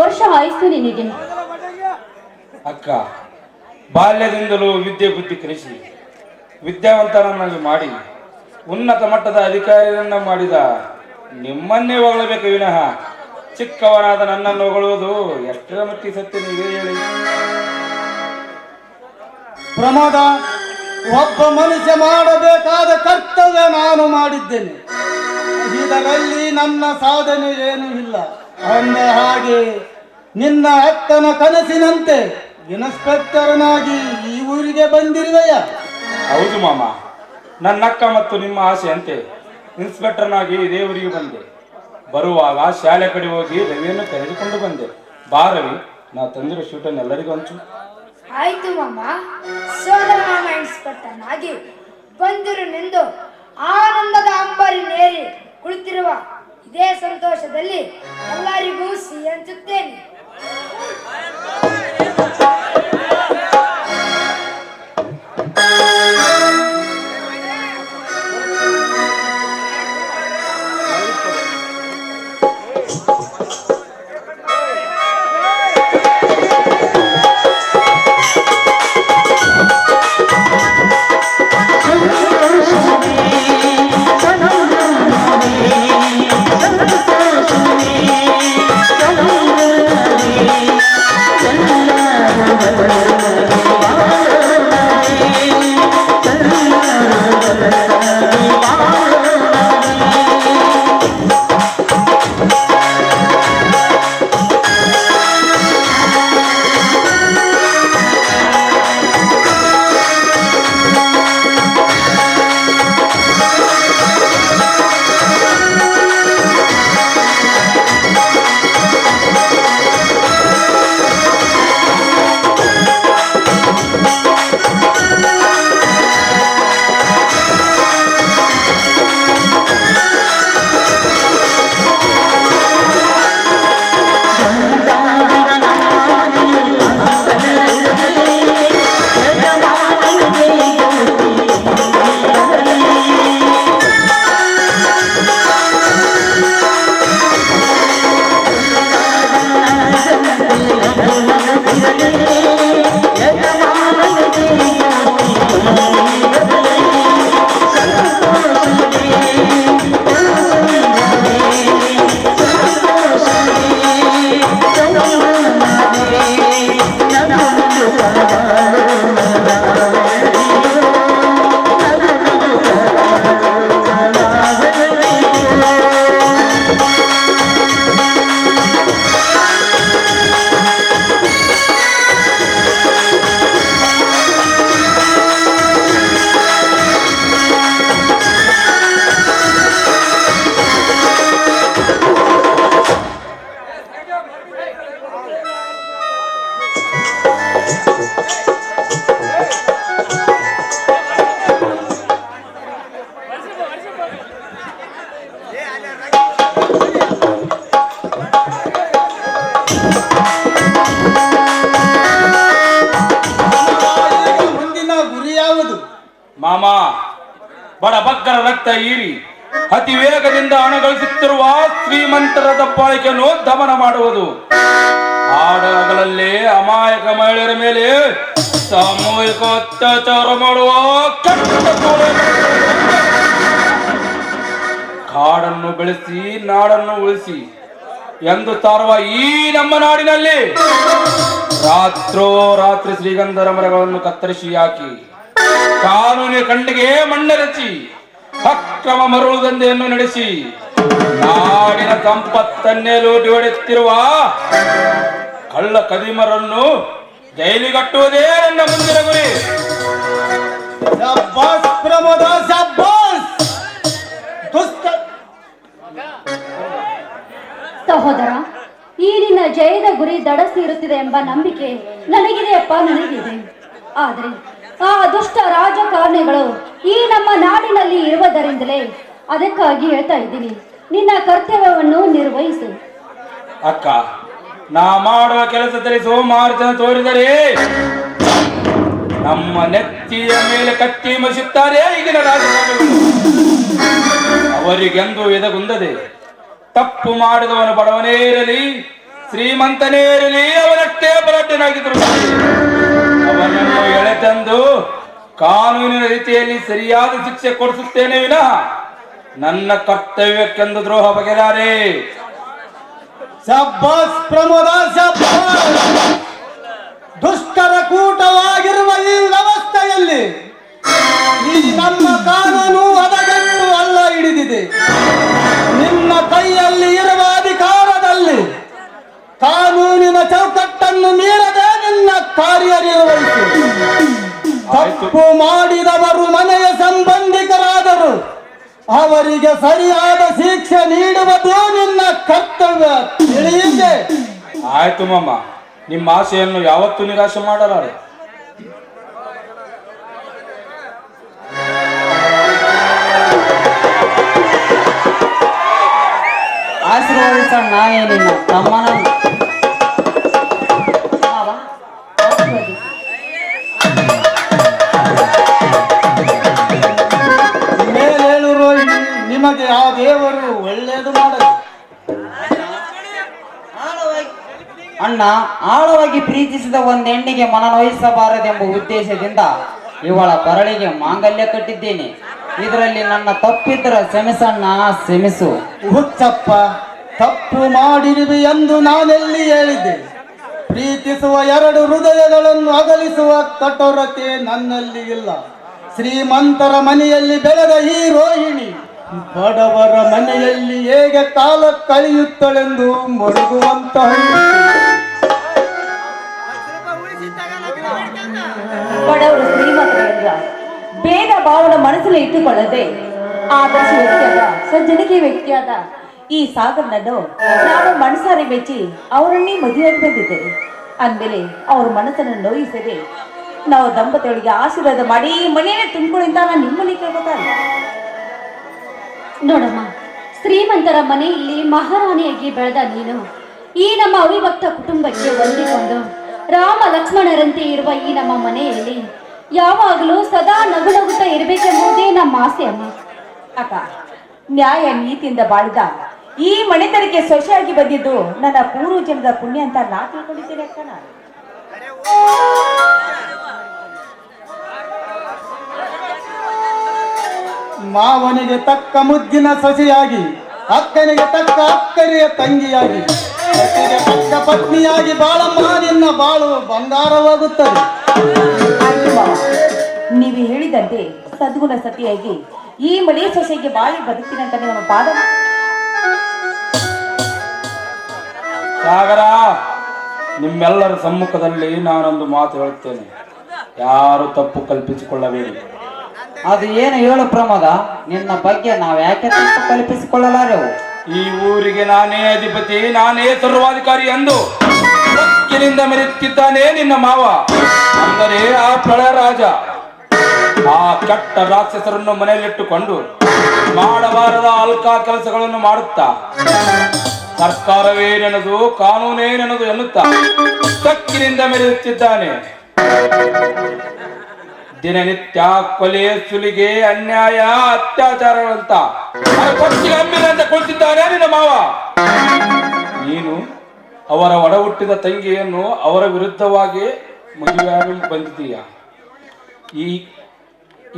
ವರ್ಷ ಆಯುಸ್ಸು ನಿನಗೆ ಅಕ್ಕ ಬಾಲ್ಯದಿಂದಲೂ ವಿದ್ಯೆ ಬುದ್ಧಿ ಕಲಿಸಿ ವಿದ್ಯಾವಂತನನ್ನಾಗಿ ಮಾಡಿ ಉನ್ನತ ಮಟ್ಟದ ಅಧಿಕಾರಿಯನ್ನ ಮಾಡಿದ ನಿಮ್ಮನ್ನೇ ಹೊಗಳಬೇಕು ವಿನಃ. ಚಿಕ್ಕವನಾದ ನನ್ನನ್ನು ಹೊಗಳುವುದು ಎಷ್ಟರ ಮಟ್ಟಿಗೆ ಸತ್ಯ ನೀವೇ ಹೇಳಿ. ಪ್ರಮೋದ ಒಬ್ಬ ಮನುಷ್ಯ ಮಾಡಬೇಕಾದ ಕರ್ತವ್ಯ ನಾನು ಮಾಡಿದ್ದೇನೆ. ಇದರಲ್ಲಿ ನನ್ನ ಸಾಧನೆ ಏನೂ ಇಲ್ಲ. ಅಂದ ಹಾಗೆ ನಿನ್ನ ಅತ್ತನ ಕನಸಿನಂತೆ ಇನ್ಸ್ಪೆಕ್ಟರ್ನಾಗಿ ಈ ಊರಿಗೆ ಬಂದಿರುವೆಯ? ಹೌದು ಮಾಮ. ನನ್ನ ಅಕ್ಕ ಮತ್ತು ನಿಮ್ಮ ಆಸೆಯಂತೆ ಇನ್ಸ್ಪೆಕ್ಟರ್ನಾಗಿ ದೇವರಿಗೆ ಊರಿಗೆ ಬಂದೆ. ಬರುವಾಗ ಶಾಲೆ ಕಡೆ ಹೋಗಿ ರವಿಯನ್ನು ಕರೆದುಕೊಂಡು ಬಂದೆ. ಬಾರವಿ ನಾ ತಂದಿರೋ ಶೂಟನ್ನು ಎಲ್ಲರಿಗೂ ಹಂಚು. ಆಯ್ತು ಮಾಮ. ಸೋದರ ಮಾಮ ಇನ್ಸ್ಪೆಕ್ಟರ್ ಆಗಿ ಬಂದಿರು ನಿಂದು ಆನಂದದ ಅಂಬರಿ ನೇರಿ ಕುಳಿತಿರುವ ಇದೇ ಸಂತೋಷದಲ್ಲಿ ಎಲ್ಲರಿಗೂ ಸಿಹಿ ಹಂಚುತ್ತೇನೆ. ಬಡ ಬಕ್ಕರ ರಕ್ತ ಹೀರಿ. ಅತಿ ವೇಗದಿಂದ ಹಣ ಗಳಿಸುತ್ತಿರುವ ಶ್ರೀಮಂತರ ದಬ್ಬಾಳಿಕೆಯನ್ನು ದಮನ ಮಾಡುವುದು. ಆಡಗಳಲ್ಲೇ ಅಮಾಯಕ ಮಹಿಳೆಯರ ಮೇಲೆ ಸಾಮೂಹಿಕ ಅತ್ಯಾಚಾರ ಮಾಡುವ ಕಾಡನ್ನು ಬೆಳೆಸಿ, ನಾಡನ್ನು ಉಳಿಸಿ ಎಂದು ತಾರುವ ಈ ನಮ್ಮ ನಾಡಿನಲ್ಲಿ ರಾತ್ರೋ ರಾತ್ರಿ ಶ್ರೀಗಂಧರ ಮರಗಳನ್ನು ಕತ್ತರಿಸಿ ಹಾಕಿ. ಕಾನೂನಿನ ಕಂಡಿಗೆ ಮಣ್ಣೆರಚಿ ಅಕ್ರಮ ಮರಳು ದಂಧೆಯನ್ನು ನಡೆಸಿ ನಾಡಿನ ಸಂಪತ್ತನ್ನೇ ಲೂಟಿ ಹೊಡೆಯುತ್ತಿರುವ ಕಳ್ಳ ಕದಿಮರನ್ನು ಜೈಲಿಗಟ್ಟುವುದೇ ನನ್ನ ಮುಂದಿನ ಗುರಿ. ಸಹೋದರ ಈ ನಿನ್ನ ಜಯದ ಗುರಿ ದಡಸಿ ಇರುತ್ತಿದೆ ಎಂಬ ನಂಬಿಕೆ ನನಗಿದೆಯಪ್ಪ ನನಗಿದೆ. ಆದರೆ ಆ ದುಷ್ಟ ರಾಜಕಾರಣಿಗಳು ಈ ನಮ್ಮ ನಾಡಿನಲ್ಲಿ ಇರುವುದರಿಂದಲೇ ಅದಕ್ಕಾಗಿ ಹೇಳ್ತಾ ಇದ್ದೀನಿ. ನಿನ್ನ ಕರ್ತವ್ಯವನ್ನು ನಿರ್ವಹಿಸು. ಅಕ್ಕ, ನಾ ಮಾಡುವ ಕೆಲಸದಲ್ಲಿ ಸೋಮಾರ್ಜನ ತೋರಿದರೆ ನಮ್ಮ ನೆತ್ತಿಯ ಮೇಲೆ ಕತ್ತಿ ಮಸುತ್ತಾರೆ ಈಗಿನ ರಾಜಕಾರಣಿಗಳು. ಅವರಿಗೆಂದು ಎದಗುಂದದೆ, ತಪ್ಪು ಮಾಡಿದವನು ಬಡವನೇ ಇರಲಿ, ಶ್ರೀಮಂತನೇ ಇರಲಿ, ಅವನಷ್ಟೇ ಎಳೆತಂದು ಕಾನೂನಿನ ರೀತಿಯಲ್ಲಿ ಸರಿಯಾದ ಶಿಕ್ಷೆ ಕೊಡಿಸುತ್ತೇನೆ ವಿನಃ ನನ್ನ ಕರ್ತವ್ಯಕ್ಕೆಂದು ದ್ರೋಹ ಬಗೆದಾರೆ. ಸಬ್ಬಾಸ್ ಪ್ರಮೋದ ದುಷ್ಟರ ಕೂಟವಾಗಿರುವ ಈ ವ್ಯವಸ್ಥೆಯಲ್ಲಿ ಈ ನಮ್ಮ ಕಾನೂನು ಹದಗೆಟ್ಟು ಅಲ್ಲ ಹಿಡಿದಿದೆ. ತಪ್ಪು ಮಾಡಿದವರು ಮನೆಯ ಸಂಬಂಧಿಕರಾದರು. ಅವರಿಗೆ ಸರಿಯಾದ ಶಿಕ್ಷೆ ನೀಡುವುದು ನಿನ್ನ ಕರ್ತವ್ಯ. ತಿಳಿಯಿದೆ ಆಯ್ತು ಮಾಮ. ನಿಮ್ಮ ಆಸೆಯನ್ನು ಯಾವತ್ತೂ ನಿರಾಶೆ ಮಾಡಲಾರೆ. ಆಶೀರ್ವಾದ ನಾವೇ ನಿನ್ನ ತಮ್ಮನನ್ನು. ಅಣ್ಣ ಆಳವಾಗಿ ಪ್ರೀತಿಸಿದ ಒಂದು ಹೆಣ್ಣಿಗೆ ಮನವಹಿಸಬಾರದೆಂಬ ಉದ್ದೇಶದಿಂದ ಇವಳ ಬರಳಿಗೆ ಮಾಂಗಲ್ಯ ಕಟ್ಟಿದ್ದೇನೆ. ಇದರಲ್ಲಿ ನನ್ನ ತಪ್ಪಿದ್ರ ಕ್ಷಮಿಸಣ್ಣ, ಕ್ಷಮಿಸು. ಹುಚ್ಚಪ್ಪ, ತಪ್ಪು ಮಾಡಿರುವೆ ಎಂದು ನಾನೆಲ್ಲಿ ಹೇಳಿದೆ. ಪ್ರೀತಿಸುವ ಎರಡು ಹೃದಯಗಳನ್ನು ಅಗಲಿಸುವ ಕಠೋರತೆ ನನ್ನಲ್ಲಿ ಇಲ್ಲ. ಶ್ರೀಮಂತರ ಮನೆಯಲ್ಲಿ ಬೆಳೆದ ಈ ರೋಹಿಣಿ ಬಡವರ ಮನೆಯಲ್ಲಿ ಹೇಗೆ ಕಾಲ ಕಳೆಯುತ್ತಳೆಂದು ಮರುಗುವಂತಹ ಬಡವರು ಶ್ರೀಮಂತರಿಂದ ಭೇದ ಭಾವನ ಮನಸ್ಸಲ್ಲಿ ಇಟ್ಟುಕೊಳ್ಳದೆ ಆದರ್ಶ ವ್ಯಕ್ತಿಯಾದ ಸಜ್ಜನಿಕೆ ವ್ಯಕ್ತಿಯಾದ ಈ ಸಾಗರ್ನನ್ನು ನಾನು ಮನಸಾರಿ ಮೆಚ್ಚಿ ಅವರನ್ನೇ ಮದುವೆಯಾಗಿ ಬಂದಿದ್ದೇನೆ. ಅಂದಮೇಲೆ ಅವ್ರ ಮನಸ್ಸನ್ನು ನೋಯಿಸದೆ ನಾವು ದಂಪತಿಗಳಿಗೆ ಆಶೀರ್ವಾದ ಮಾಡಿ ಈ ಮನೆಯೇ ತುಂಬಿಕೊಳ್ಳಿಂದ ನಾನು ನಿಮ್ಮಲ್ಲಿ ಕೇಳ್ಕೊತಾನೆ ನೋಡಮ್ಮ, ಶ್ರೀಮಂತರ ಮನೆಯಲ್ಲಿ ಮಹಾರಾಣಿಯಾಗಿ ಬೆಳೆದ ನೀನು. ಈ ನಮ್ಮ ಅವಿಭಕ್ತ ಹೊಂದಿಕೊಂಡು ರಾಮ ಲಕ್ಷ್ಮಣರಂತೆ ಇರುವ ಈ ನಮ್ಮ ಮನೆಯಲ್ಲಿ ಯಾವಾಗಲೂ ಸದಾ ನಗು ನಗುತ್ತಾ ಇರಬೇಕೆಂಬುದೇ ನಮ್ಮ ಆಸೆ ಅಮ್ಮ. ಅಕ್ಕ ನ್ಯಾಯ ನೀತಿಯಿಂದ ಬಾಳಿದ ಈ ಮನೆತನಕ್ಕೆ ಸೊಸೆಯಾಗಿ ಬಂದಿದ್ದು ನನ್ನ ಪೂರ್ವ ಜನ್ಮದ ಪುಣ್ಯ ಅಂತ ನಾ ತಿಳ್ಕೊಂಡಿದ್ದೇನೆ ಅಕ್ಕ ನಾನು. ಮಾವನಿಗೆ ತಕ್ಕ ಮುದ್ದಿನ ಸೊಸೆಯಾಗಿ ಅಕ್ಕನಿಗೆ ತಕ್ಕ ಅಕ್ಕರಿಯ ತಂಗಿಯಾಗಿ. ಪತಿಗೆ ತಕ್ಕ ಪತ್ನಿಯಾಗಿ ಬಾಳಮ್ಮ ನಿನ್ನ ಬಾಳು ಬಂಗಾರವಾಗುತ್ತದೆ. ಆಯ್ತು ಮಾವ. ನೀವು ಹೇಳಿದಂತೆ ಸದ್ಗುಣ ಸತಿಯಾಗಿ ಈ ಮಳೆ ಸೊಸೆಗೆ ಬಾಳಿ ಬದುಕಿನಂತ ನಿಮ್ಮ ಪಾದ ಸಾಗರ ನಿಮ್ಮೆಲ್ಲರ ಸಮ್ಮುಖದಲ್ಲಿ ನಾನೊಂದು ಮಾತು ಹೇಳುತ್ತೇನೆ. ಯಾರು ತಪ್ಪು ಕಲ್ಪಿಸಿಕೊಳ್ಳಬೇಡಿ. ಅದು ಏನು ಹೇಳು ಪ್ರಮೋದ? ನಿನ್ನ ಬಗ್ಗೆ ನಾವು ಯಾಕೆ ತಪ್ಪು ಕಲ್ಪಿಸಿಕೊಳ್ಳಲಾರೆವು? ಈ ಊರಿಗೆ ನಾನೇ ಅಧಿಪತಿ, ನಾನೇ ಸರ್ವಾಧಿಕಾರಿ ಎಂದು ಹಕ್ಕಿನಿಂದ ಮೆರೆಯುತ್ತಿದ್ದಾನೆ ನಿನ್ನ ಮಾವ. ಅಂದರೆ ಆ ಪ್ರಳಯ ರಾಜ ಆ ಕೆಟ್ಟ ರಾಕ್ಷಸರನ್ನು ಮನೆಯಲ್ಲಿಟ್ಟುಕೊಂಡು ಮಾಡಬಾರದ ಅಲ್ಕಾ ಕೆಲಸಗಳನ್ನು ಮಾಡುತ್ತಾ, ಸರ್ಕಾರವೇ ನೆನದು, ಕಾನೂನೇ ನೆನದು ಎನ್ನುತ್ತಾ ತಕ್ಕಿನಿಂದ ಮೆರೆಯುತ್ತಿದ್ದಾನೆ. ದಿನನಿತ್ಯ ಕೊಲೆ ಸುಲಿಗೆ ಅನ್ಯಾಯ ಅತ್ಯಾಚಾರ ಅಂತ ಅಂತ ಕುಳಿತಿದ್ದಾನೆ ನಿನ್ನ ಮಾವ. ನೀನು ಅವರ ಒಡ ಹುಟ್ಟಿದ ತಂಗಿಯನ್ನು ಅವರ ವಿರುದ್ಧವಾಗಿ ಮದುವೆಯಾಗಿ ಬಂದಿದ್ದೀಯ. ಈ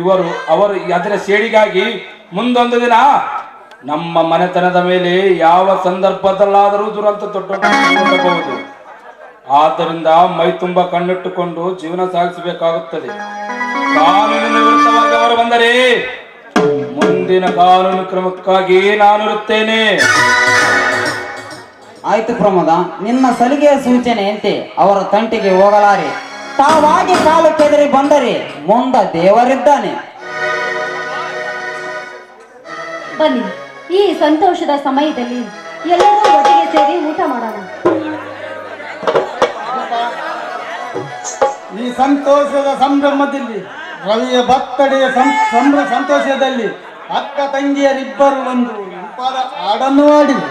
ಇವರು ಅವರು ಅದರ ಸೇಡಿಗಾಗಿ ಮುಂದೊಂದು ದಿನ ನಮ್ಮ ಮನೆತನದ ಮೇಲೆ ಯಾವ ಸಂದರ್ಭದಲ್ಲಾದರೂ ದುರಂತ ದೊಡ್ಡಬಹುದು ಆದ್ದರಿಂದ ಮೈ ತುಂಬ ಕಣ್ಣಿಟ್ಟುಕೊಂಡು ಜೀವನ ಸಾಗಿಸಬೇಕಾಗುತ್ತದೆ. ಕಾನೂನಿನ ವಿರುದ್ಧವಾಗಿ ಅವರು ಬಂದರೆ ಮುಂದಿನ ಕಾನೂನು ಕ್ರಮಕ್ಕಾಗಿ ನಾನು ಇರುತ್ತೇನೆ. ಆಯ್ತು ಪ್ರಮೋದ ನಿನ್ನ ಸಲಿಗೆಯ ಸೂಚನೆಯಂತೆ ಅವರ ತಂಟಿಗೆ ಹೋಗಲಾರೆ. ತಾವಾಗಿ ಕಾಲು ಕೆದರಿ ಬಂದರೆ ಮುಂದ ದೇವರಿದ್ದಾನೆ. ಬನ್ನಿ ಈ ಸಂತೋಷದ ಸಮಯದಲ್ಲಿ ಎಲ್ಲರೂ ಒಟ್ಟಿಗೆ ಸೇರಿ ಊಟ ಮಾಡೋಣ. ಈ ಸಂತೋಷದ ಸಂಭ್ರಮದಲ್ಲಿ ರವಿಯ ಬರ್ತಡೆಯ ಸಂಭ್ರಮ ಸಂಭ್ರ ಸಂತೋಷದಲ್ಲಿ ಅಕ್ಕ ತಂಗಿಯರಿಬ್ಬರು ಒಂದು ಇಂಪಾದ ಹಾಡನ್ನು ಆಡಿದರು